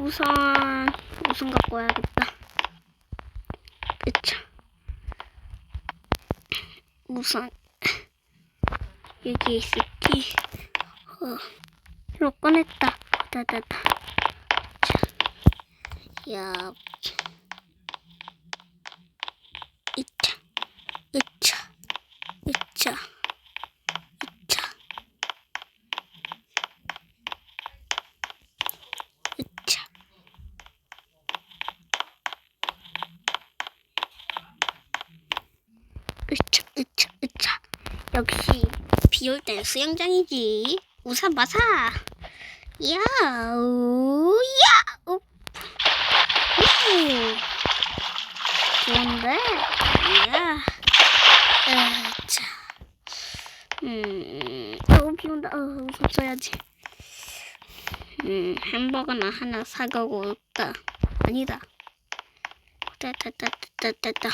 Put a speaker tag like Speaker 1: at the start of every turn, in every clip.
Speaker 1: 우선 우선 갖고 와야겠다. 으차. 우선 여기 있을 티. 어, 이거 꺼냈다. 다다다. 자, 야, 이차, 으차, 으차, 으차, 으차. 으차, 으차, 으차. 역시 비 올 땐 수영장이지. 우산 마사. 야우, 야우. 우. 좋은데? 야. 으차. 음, 어우, 비 온다. 어우, 우산 써야지. 음, 햄버거나 하나 사가고 올까? 아니다. 따따따따따따. 따따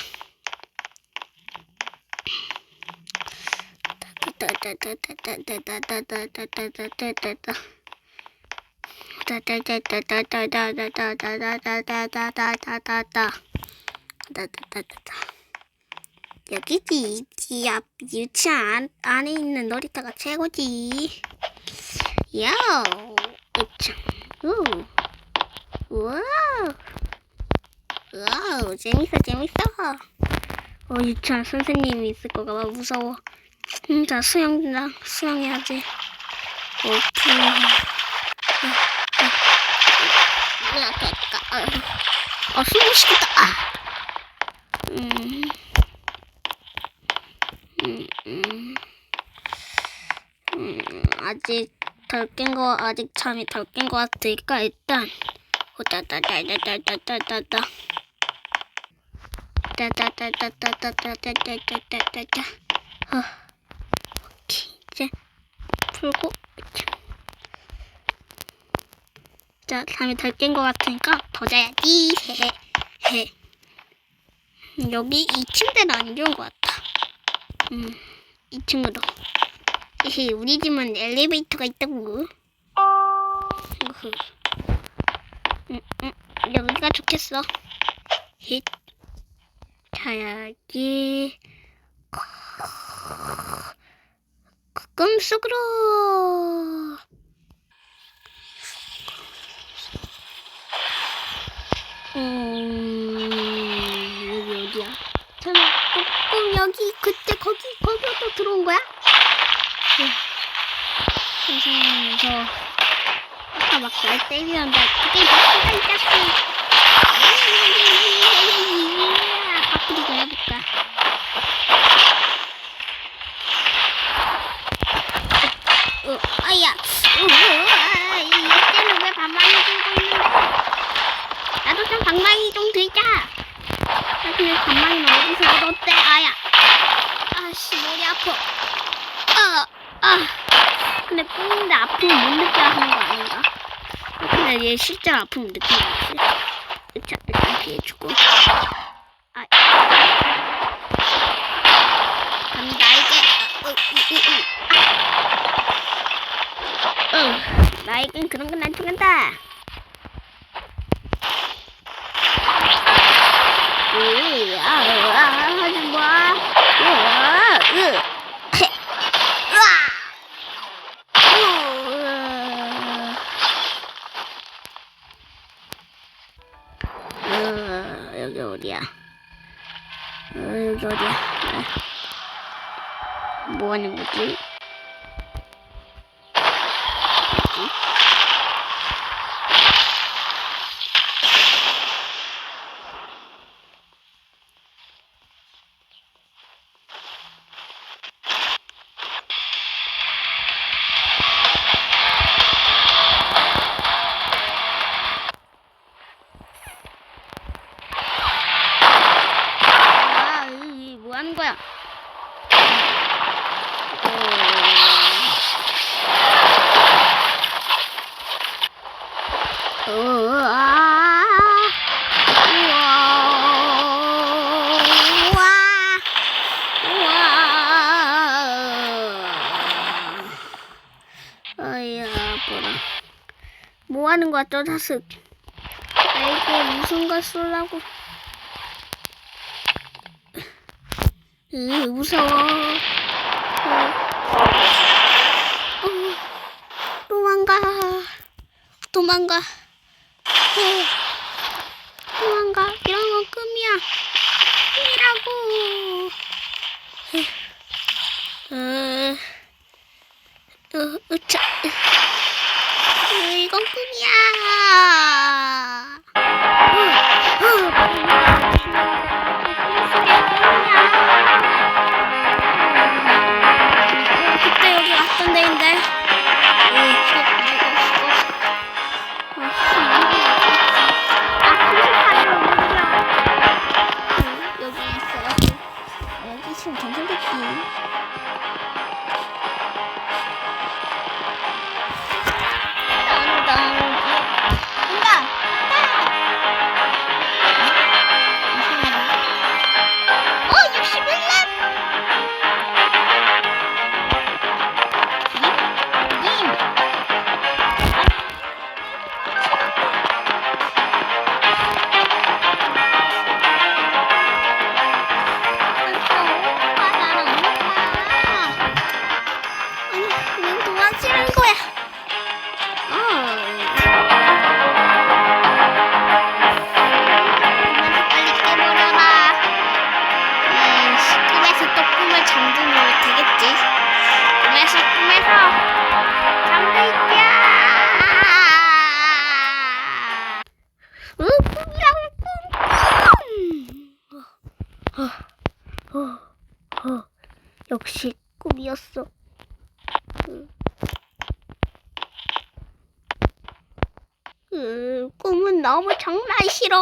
Speaker 1: 여기지 지앞 유치원 안에 있는 놀이터가 최고지. 야, 우, 우와, 와우, 재밌어, 재밌어. 어, 유치원 선생님이 있을 거가 봐 무서워. 음, 자 수영장 수영해야지. 됐다. 어, 숨을 쉬겠다. 아. 음. 음, 음. 음, 아직 덜 깬 거, 아직 잠이 덜 깬 거 같으니까 일단 호따따따따따따따따따 따따따따따따따따따따따 어, 풀고 자 잠이 덜깬거 같으니까 더 자야지 헤헤헤 여기 이 침대는 안 좋은 거 같아 음, 2층으로. 헤헤, 우리 집은 엘리베이터가 있다고. 으흐. 음, 음, 여기가 좋겠어. 힛. 자야지. 꿈속으로. 음, 여기 어디야? 설마 꼭 여기 그때 거기 거기로 또 들어온 거야? 선생님서 아까 막날 때리는데 그게 시간 있었어. 바꾸기 좀 해볼까? 어, 아야, 어, 이때는 왜 방망이 들고 있는데? 나도 좀 방망이 좀 들자. 아, 근데 방망이는 어디서 얻었대? 아야. 아씨, 머리 아파. 아, 아. 근데 뿌는데 아픔을 못 느껴 하는 거 아닌가? 아, 근데 얘 실제로 아픔을 느끼는 거지. 으차, 일단 피해주고. 아. 간다, 이제. 어, 어, 이, 이, 이. 아. 어, 나에겐 그런 건 안 통한다. 으, 아, 아, 하지 마. 으아, 으, 헤, 으아. 으아. 으, 여기 어디야? 어, 여기 어디야? 아. 뭐 하는 거지? 뭐지? 뭐 하는 거야, 저 자식. 아이고, 무슨 걸 쓰려고. 으, 무서워. 어. 어. 도망가. 도망가. 어. 배꼽이었어. 음, 꿈은 너무 장난 싫어.